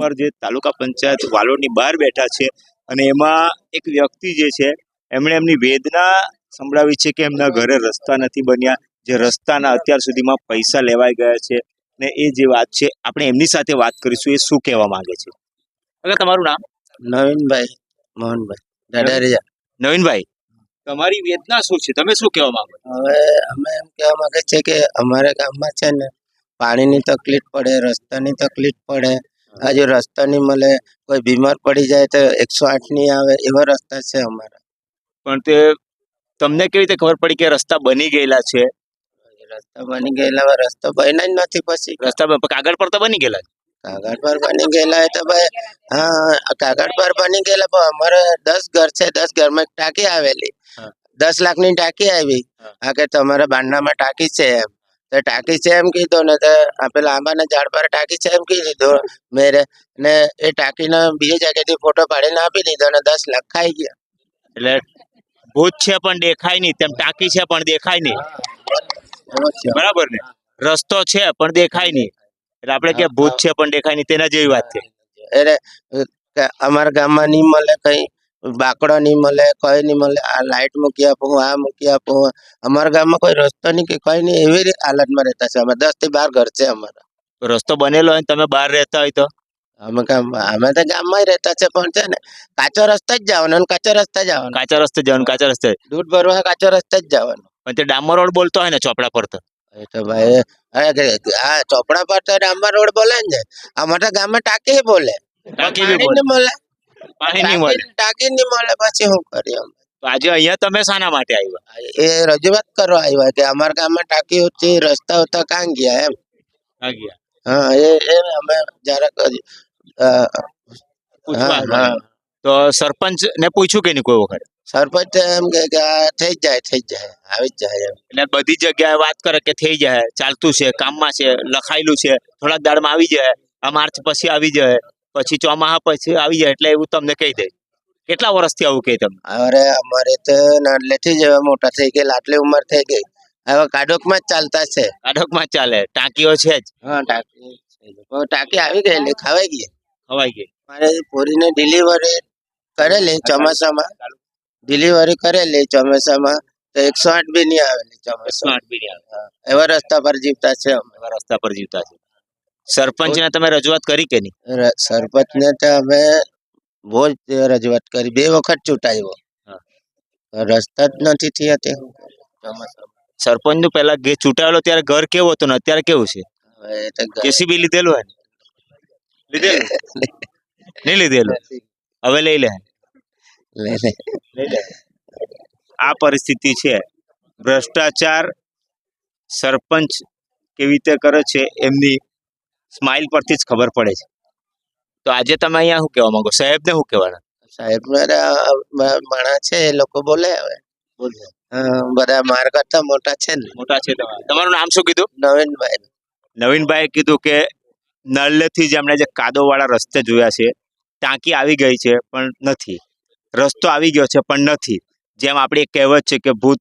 ઉપર જે તાલુકા પંચાયત વાલોડની બહાર બેઠા છે અને એમાં એક વ્યક્તિ જે છે એમણે એમની વેદના સંભળાવી છે કે એમના ઘરે રસ્તા નથી બન્યા. જે રસ્તાના અત્યાર સુધીમાં પૈસા લેવાઈ ગયા છે ને એ જે વાત છે આપણે એમની સાથે વાત કરીશું એ શું કહેવા માંગે છે? હવે તમારું નામ? નવીનભાઈ મોહનભાઈ દાદારિયા. નવીનભાઈ તમારી વેદના શું છે? તમે શું કહેવા માંગો હવે અમે એમ કહેવા માંગે છે કે અમારા ગામમાં છે ને પાણીની તકલીફ પડે રસ્તાની તકલીફ પડે હજુ રસ્તો નહીં મળે કોઈ બીમાર પડી જાય તો એકસો આઠ નહીં આવે એવા રસ્તા છે અમારા. પણ તે તમને કેવી રીતે ખબર પડી કે રસ્તા બની ગયેલા છે? રસ્તા બની ગયેલા રસ્તો બન્યા જ નથી પછી. રસ્તા કાગળ પર તો બની ગયેલા? કાગળ પર બની ગયેલા તો ભાઈ હા કાગળ પર બની ગયેલા પણ અમારે દસ ઘર છે દસ ઘરમાં એક ટાંકી આવેલી. દસ લાખની ટાંકી આવી. હા. હા કે તમારા બાંધનામાં ટાંકી છે એમ. તો ટાંકી છે એમ કીધું ને તો પેલા આંબાના ઝાડ પર ટાંકી છે એમ કીધું મેરે ને એ ટાંકીને બીજી જગ્યાએથી ફોટો પાડીને આપી દીધો ને દસ લાખ ખાઈ ગયા. એટલે ભૂત છે પણ દેખાય નહીં તેમ ટાંકી છે પણ દેખાય નહીં. બરાબર ને? રસ્તો છે પણ દેખાય નહીં. એટલે આપણે કે ભૂત છે પણ દેખાય નહીં તેના જેવી વાત છે. એટલે અમારા ગામમાં નહીં મળે કઈ. બાકડો નહીં મળે કઈ નહીં મળે આ લાઈટ મૂકી આપું આ મૂકી આપું અમારા ગામમાં કોઈ રસ્તો નહીં કે કઈ નહીં એવી રી- હાલતમાં રહેતા છે અમે દસથી બાર ઘર છે અમારા તો રસ્તો બનેલો હોય ને તમે બહાર રહેતા હોય તો અમે ગામ અમે તો ગામમાં જ રહેતા છે પણ છે ને કાચો રસ્તા જ જવાનો અને કાચો રસ્તા જવાનો કાચા રસ્તે જવાનું કાચા રસ્તે દૂધ ભરવા કાચો રસ્તા જ જવાનો પણ તે ડામર રોડ બોલતો હોય ને ચોપડા પર તો એ તો ભાઈ અરે કે- આ ચોપડા પર તો ડાંબર રોડ બોલે ને અમારા તો ગામમાં ટાંકી બોલે ટાંકી બી પાણી બોલે. પાણી નહીં મળે. ટાંકી ટાંકી નહીં મળે પછી શું કરીએ અમે? તો આજે અહીંયા તમે શાના માટે આવ્યા? એ રજૂઆત કરવા આવ્યા કે અમારા ગામમાં ટાંકી હતી રસ્તા હતા કાં ગયા એમ? આવ્યા હા એ એ અમે જરાક. તો સરપંચ ને પૂછ્યું કે નહીં કોઈ વખત? સરપંચ એમ કે કે થઈ જ જાય થઈ જાય આવી જ જાય એમ. એટલે બધી જગ્યાએ વાત કરે કે થઈ જાય ચાલતું છે કામમાં છે લખાયેલું છે થોડાક દાડમાં આવી જાય આ માર્ચ પછી આવી જાય. પછી ચોમાસા પછી આવી જાય એટલે એવું તમને કહી દે. કેટલા વર્ષથી આવું કહે તમે અરે અમારે તો નાનલેથી જ મોટા થઈ ગયેલા આટલી ઉંમર થઈ ગઈ. હવે કાડોકમાં જ ચાલતા છે. અડકમાં જ ચાલે ટાંકીઓ છે જ. હા ટાંકી ટાંકી આવી ગયેલી ખવાઈ ગઈ. ખવાઈ ગઈ. મારે પૂરીને ડિલિવરી કરેલી ચોમાસામાં. ડિલિવરી કરેલી ચોમાસામાં તો એકસો આઠ બી નહીં આવેલી ચોમાસામાં. આઠ બી નહીં આવે. એવા રસ્તા પર જીવતા છે એવા રસ્તા પર જીવતા છે. સરપંચને તમે રજૂઆત કરી કે નહીં? સરપંચને તો અમે બહુ જ રજૂઆત કરી. બે વખત ચૂંટાયો. રસ્તા જ નથી થયા તે. સરપંચનું કરીએ? સરપંચનું પેલા ચૂંટાયેલો ત્યારે ઘર કેવું હતું ને? અત્યારે કેવું છે? જેસીબી લીધેલું હોય લીધેલું? નહીં લીધેલું? હવે લઈ લે. આ પરિસ્થિતિ છે. ભ્રષ્ટાચાર સરપંચ કેવી રીતે કરે છે? એમની સ્માઇલ પરથી જ ખબર પડે છે. તો આજે તમે અહીંયા શું કહેવા માંગો? સાહેબને શું કહેવાના? સાહેબ માણસ છે એ લોકો બોલે હવે. બધા માર કરતા મોટા છે ને. મોટા છે તમારા. તમારું નામ શું કીધું? નવીનભાઈ. નવીનભાઈ કીધું કે નળલેથી જ એમણે જે કાદોવાળા રસ્તે જોયા છે ટાંકી આવી ગઈ છે પણ નથી. રસ્તો આવી ગયો છે પણ નથી. જેમ આપણી એક કહેવત છે કે ભૂત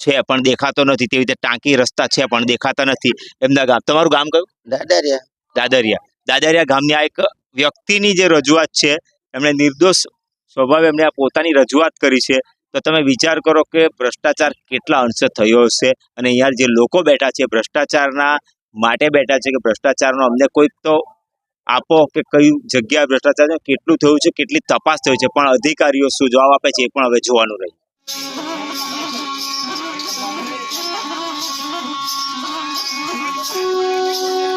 છે પણ દેખાતો નથી. તેવી રીતે ટાંકી રસ્તા છે પણ દેખાતા નથી. એમના ગામ તમારું ગામ કયું? દાદારિયા. દાદરિયા. દાદરિયા ગામની આ એક વ્યક્તિની જે રજૂઆત છે, એમણે નિર્દોષ સ્વભાવે એમણે આ પોતાની રજૂઆત કરી છે. તો તમે વિચાર કરો કે ભ્રષ્ટાચાર કેટલા અંશે થયો હશે અને અહીંયા જે લોકો બેઠા છે, ભ્રષ્ટાચારના માટે બેઠા છે કે ભ્રષ્ટાચારનો અમને કોઈક તો આપો કે કઈ જગ્યા ભ્રષ્ટાચાર કેટલું થયું છે, કેટલી તપાસ થયું છે, પણ અધિકારીઓ શું જવાબ આપે છે એ પણ હવે જોવાનું રહ્યું Thank you.